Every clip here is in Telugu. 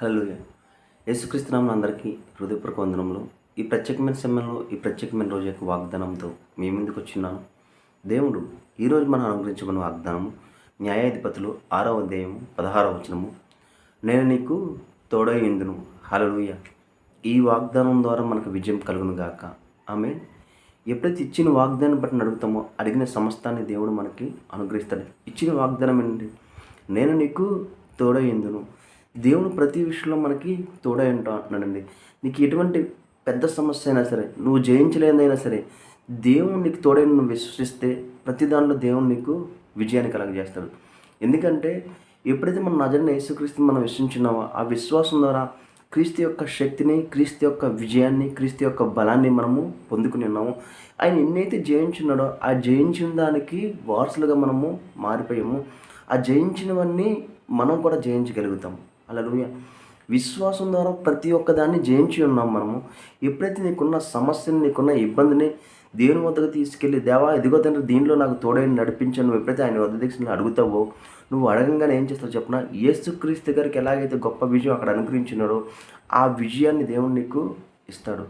హలో యేసుక్రీస్తునామం అందరికీ హృదయపూర్వక వందనంలో ఈ ప్రత్యేకమైన సమయంలో ఈ ప్రత్యేకమైన రోజు యొక్క వాగ్దానంతో మీ ముందుకు వచ్చినాను. దేవుడు ఈరోజు మనం అనుగ్రహించమన్న వాగ్దానము న్యాయాధిపతులు ఆరవ అధ్యాయము పదహారవ వచనము. నేను నీకు తోడై ఇందును హలలుయ ఈ వాగ్దానం ద్వారా మనకు విజయం కలుగును గాక. ఆమె ఎప్పుడైతే ఇచ్చిన వాగ్దానం బట్టి అడుగుతామో అడిగిన సమస్తాన్ని దేవుడు మనకి అనుగ్రహిస్తాడు. ఇచ్చిన వాగ్దానం ఏంటి? నేను నీకు తోడై ఇందును దేవుడు ప్రతి విషయంలో మనకి తోడై ఉంటా అంటున్నాడండి నీకు ఎటువంటి పెద్ద సమస్య అయినా సరే నువ్వు జయించలేదైనా సరే దేవుడు నీకు తోడై నువ్వు విశ్వసిస్తే ప్రతి దాంట్లో దేవుడు నీకు విజయాన్ని కలగజేస్తాడు. ఎందుకంటే ఎప్పుడైతే మనం నజరైన యేసుక్రీస్తు మనం విశ్వసించినామో ఆ విశ్వాసం ద్వారా క్రీస్తు యొక్క శక్తిని క్రీస్తు యొక్క విజయాన్ని క్రీస్తు యొక్క బలాన్ని మనము పొందుకుని ఉన్నాము. ఆయన ఎన్నైతే జయించున్నాడో ఆ జయించిన దానికి వారసులుగా మనము మారిపోయాము. ఆ జయించినవన్నీ మనం కూడా జయించగలుగుతాం. అలా విశ్వాసం ద్వారా ప్రతి ఒక్క దాన్ని జయించి ఉన్నాం మనము. ఎప్పుడైతే నీకున్న సమస్యని నీకున్న ఇబ్బందిని దేవుని వద్దకు తీసుకెళ్ళి దేవా ఇదిగో తండ్రి దీనిలో నాకు తోడైన నడిపించాను నువ్వు ఎప్పుడైతే ఆయన వద్ద దీక్షను అడుగుతావో నువ్వు అడగంగానే ఏం చేస్తావు చెప్పిన? యేసుక్రీస్తు గారికి ఎలాగైతే గొప్ప విజయం అక్కడ అనుగ్రహించినాడో ఆ విజయాన్ని దేవుడు నీకు ఇస్తాడు.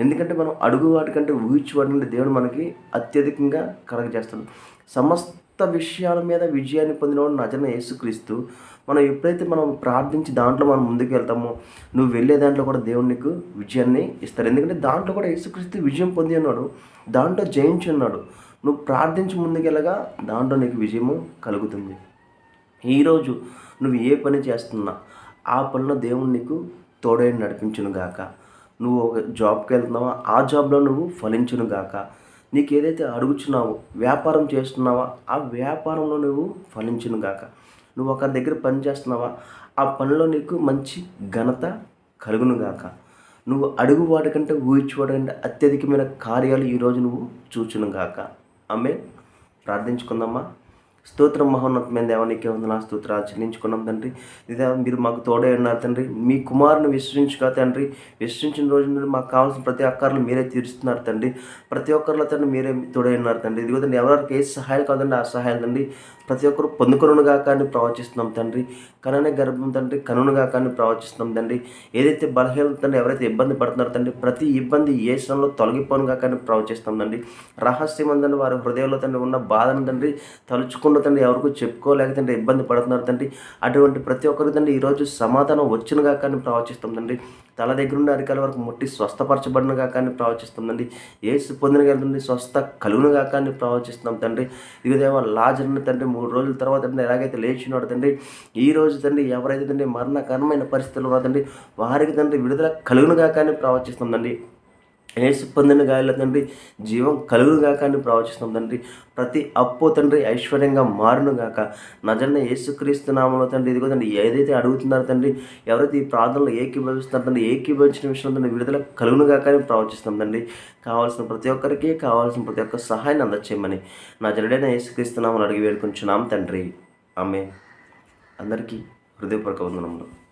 ఎందుకంటే మనం అడుగు వాటికంటే ఊహించి వాటికంటే దేవుడు మనకి అత్యధికంగా కలగజేస్తాడు. సమస్త విషయాల మీద విజయాన్ని పొందినవాడు నజన యేసుక్రీస్తు. మనం ఎప్పుడైతే మనం ప్రార్థించి దాంట్లో మనం ముందుకు వెళ్తామో నువ్వు వెళ్ళే దాంట్లో కూడా దేవుడు నీకు విజయాన్ని ఇస్తాడు ఎందుకంటే దాంట్లో కూడా యేసుక్రీస్తు విజయం పొంది ఉన్నాడు దాంట్లో జయించి ఉన్నాడు. నువ్వు ప్రార్థించి ముందుకెళ్ళగా దాంట్లో నీకు విజయము కలుగుతుంది. ఈరోజు నువ్వు ఏ పని చేస్తున్నా ఆ పనిలో దేవుడు నీకు తోడై నడిపించును గాక నువ్వు ఒక జాబ్కి వెళ్తున్నావా ఆ జాబ్లో నువ్వు ఫలించును గాక నీకు ఏదైతే అడుగుచున్నావో వ్యాపారం చేస్తున్నావా ఆ వ్యాపారంలో నువ్వు ఫలించును గాక. నువ్వు ఒకరి దగ్గర పని చేస్తున్నావా ఆ పనిలో నీకు మంచి ఘనత కలుగును గాక. నువ్వు అడుగు వాటికంటే ఊహించి వాటికంటే అత్యధికమైన కార్యాలు ఈరోజు నువ్వు చూచును గాక. ఆమె ప్రార్థించుకుందామా? స్తోత్రం మహోన్నతమైన దేవానికి వందన స్తోత్రాలు చెల్లించుకున్నాం తండ్రి. ఇదే మీరు మాకు తోడే ఉన్నారు తండ్రి. మీ కుమారుని విశ్వసించుగా తండ్రి. విశ్వసించిన రోజు నుండి మాకు కావాల్సిన ప్రతి అక్కర్లు మీరే తీరుస్తున్నారు తండ్రి. ప్రతి ఒక్కరిలో తండ్రి మీరే తోడే ఉన్నారు తండ్రి. ఇదిగో తండ్రి ఎవరికి ఏ సహాయాలు కాదండి ఆ సహాయాలు తండ్రి. ప్రతి ఒక్కరు పొందుకొనుగా కానీ ప్రవచిస్తున్నాం తండ్రి. కననే గర్భం తండ్రి కనునుగా కానీ ప్రవచిస్తున్నాం తండ్రి. ఏదైతే బలహీనత తండ్రి ఎవరైతే ఇబ్బంది పడుతున్నారో తండ్రి ప్రతి ఇబ్బంది ఏ శ్రమంలో తొలగిపోనుగా కానీ ప్రవచిస్తాం తండ్రి. రహస్యమందండి వారి హృదయంలో తండ్రి ఉన్న బాధను తండ్రి తలుచుకున్న తండ్రి ఎవరికి చెప్పుకోలేక తండ్రి ఇబ్బంది పడుతున్నారు తండ్రి. అటువంటి ప్రతి ఒక్కరికి తండ్రి ఈరోజు సమాధానం వచ్చినగా కానీ ప్రవచిస్తాం తండ్రి. తల దగ్గరుండి అరికాల వరకు ముట్టి స్వస్థపరచబడినగా కానీ ప్రవచిస్తుందండి ఏసు పొందిన తండ్రి స్వస్థ కలుగునుగా కానీ ప్రవచిస్తున్నాం తండ్రి. ఇదేమో లాజర్ని తండ్రి మూడు రోజుల తర్వాత తండ్రి ఎలాగైతే లేచినాడు తండ్రి ఈ రోజు తండ్రి ఎవరైతే తండ్రి మరణకరమైన పరిస్థితులు ఉన్నదో తండ్రి వారికి తండ్రి విడుదల కలుగునుగా కానీ ప్రవచిస్తుందండి ఏసు పొందిన గాయాల తండ్రి జీవం కలుగుగాక అని ప్రవచిస్తాం తండ్రి. ప్రతి అప్పు తండ్రి ఐశ్వర్యంగా మారునుగాక నజన్న యేసుక్రీస్తు నామంలో తండ్రి ఇదిగో తండ్రి ఏదైతే అడుగుతున్నారో తండ్రి ఎవరైతే ఈ ప్రార్థనలో ఏకీభవిస్తున్నారు తండ్రి ఏకీభవించిన విషయంలో తండ్రి విడుదల కలుగునుగాక అని ప్రవచిస్తాం తండ్రి. కావాల్సిన ప్రతి ఒక్కరికి కావాల్సిన ప్రతి ఒక్క సహాయాన్ని అందచేయమని నా జరుడైన యేసుక్రీస్తు నామలు అడిగి వేడుకుంటున్నాం తండ్రి. ఆమె అందరికీ హృదయపూర్వక వందనములు.